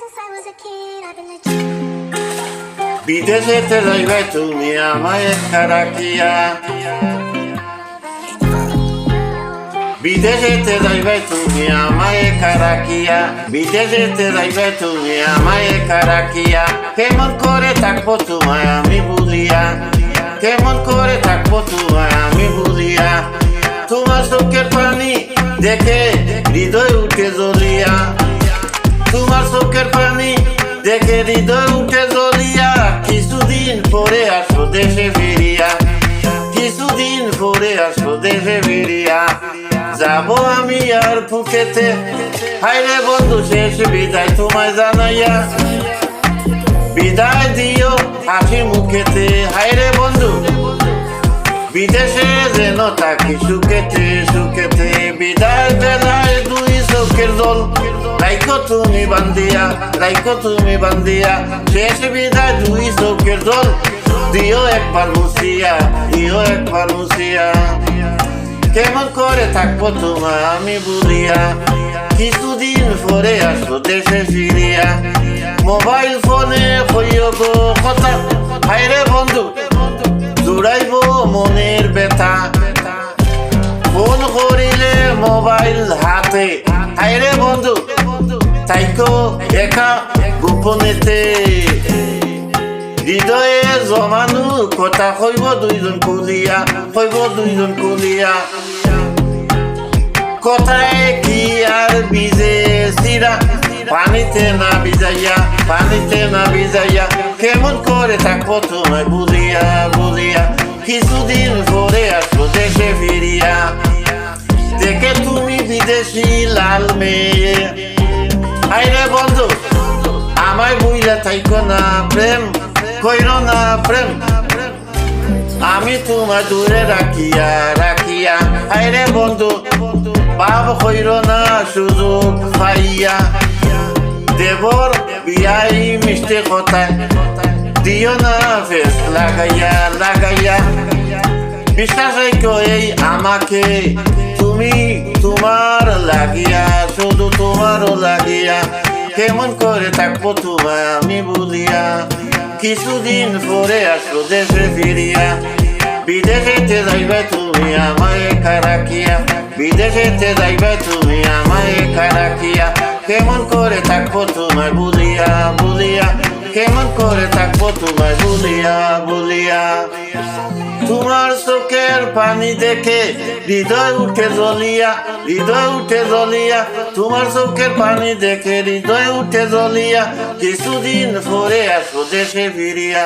a dream. বিদেশেতে তুমি আমায় খারাকিয়া বিদেশেতে যাইবে তুমি আমায় খারাকিয়া বিদেশেতে যাইবে তুমি আমায় খারাকিয়া কেমন করে থাকব তোমায় আমি ভুলিয়া? কেমন করে থাকব তোমায় আমি ভুলিয়া? তোমার চোখের পানি দেখে দেখে হৃদয় উঠে জ্বলিয়া, কিছুদিন পরে আসো দেশে ফিরিয়া। কিছুদিন পরে আসো দেশে ফিরিয়া। যাব আমি আর ফুকেতে। হাইরে বন্ধু, শেষ বিদায় তোমায় জানাইয়া। বিদায় দিও হাসি মুখেতে। হাইরে বন্ধু, বিদেশে যেন থাকি সুখেতে সুখেতে। বিদায় বেলায় দুই চোখের জল রাইকো তুমি বান্দিয়া রাইকো তুমি বান্দিয়া। শেষ বিদায় দুই চোখের জল, দিও একবার মুসিয়া দিও একবার মুসিয়া কেমন করে থাকব তোমার আমি বুলিয়া? কিছুদিন পরে আসো দেশে ফিরিয়া। মোবাইল ফোনে কইও গো কথা হাইরে বন্ধু, জুড়াইব মনের ব্যথা। ফোন করিলে মোবাইল হাতে, হাইরে বন্ধু তাইকো একা গোপনেতে। হৃদয়ে জমানো কথা কইব দুইজন কুলিয়া কইব দুইজন কুলিয়া। কথায় কি আর বিজে সিরা পানিতে না ভিজাইয়া, পানিতে না ভিজাইয়া। কেমন করে থাকব তোমায় বুঝিয়া বুঝিয়া কিছুদিন পরে আসব দেশে ফিরিয়া। দেখে তুমি বিদেশি লাল মেয়ে। বন্ধু, আমায় বুইলা থাইকো না প্রেম, কইর না প্রেম। আমি তোমার দূরে রাখিয়া রাখিয়া আইরে বন্ধু বাপ কইর না, সুযোগ পাইয়া। দেবর, বিয়াই মিষ্টি কথায় দিও না ফেস লাগাইয়া লাগাইয়া। বিশ্বাস এই আমাকে, তুমি তোমার লাগিয়া, শুধু তোমারও লাগিয়া। কেমন করে থাকব তোমায় আমি বলিয়া? কিছুদিন পরে আসব দেশে ফিরিয়া। বিদেশেতে যাইবা তুমি আমায় খারাকিয়া বিদেশেতে যাইবা তুমি আমায় খারাকিয়া কেমন করে থাকব তোমায় বলিয়া বলিয়া? কেমন করে থাকব তোমায় বলিয়া বলিয়া। তোমার চোখের পানি দেখে হৃদয় উঠে জ্বলিয়া, হৃদয় উঠে জ্বলিয়া। তোমার চোখের পানি দেখে হৃদয় উঠে জ্বলিয়া। কিছুদিন পরে আসো দেশে ফিরিয়া।